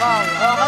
忘了。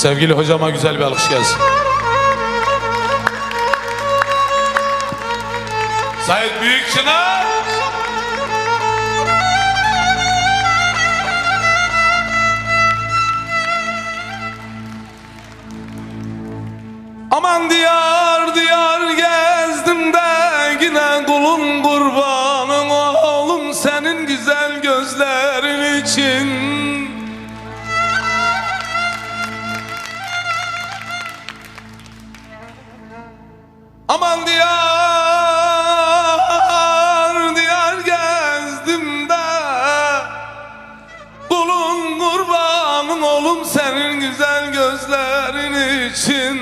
Sevgili hocama güzel bir alkış gelsin. Sait Büyükçınar. Aman diyar diyar gezdim de yine kulun kurbanın oğlum senin güzel gözlerin için. Oğlum senin güzel gözlerin için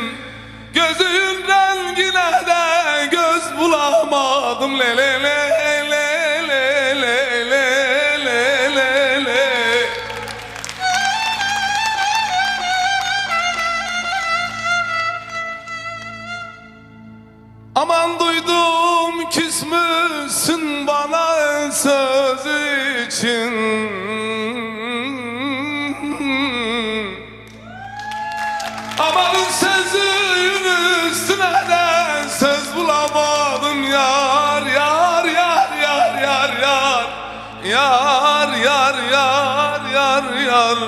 Gözün rengine de göz bulamadım. Le le le le le Amanın sözün üstüne de söz bulamadım yar yar yar yar yar yar. Yar yar yar yar yar.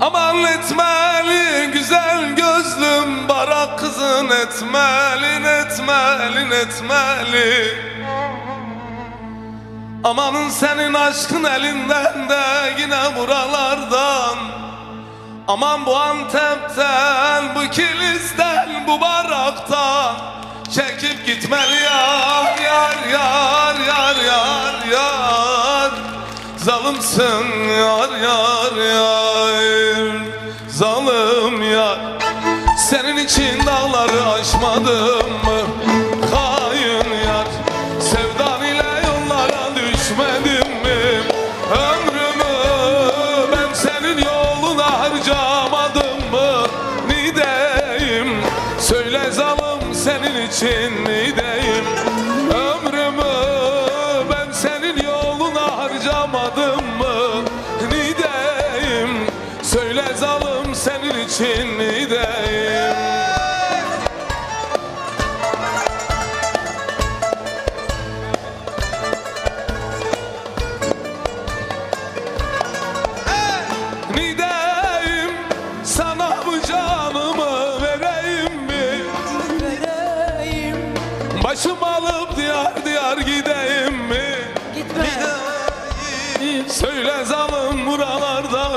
Aman etmeli güzel gözlüm barak kızın etmelin etmelin etmeli. Amanın senin aşkın elinden de yine buralardan Aman bu Antep'ten bu Kilis'ten bu baraktan Çekip gitmeli yar yar yar yar yar yar. Zalımsın yar yar yar. Zalım yar. Senin için dağları aşmadım mı Söyle zalım senin için nideyim Ömrümü ben senin yoluna harcamadım Başım alıp diyar diyar gideyim mi? Gitme. Söyle zalım buralarda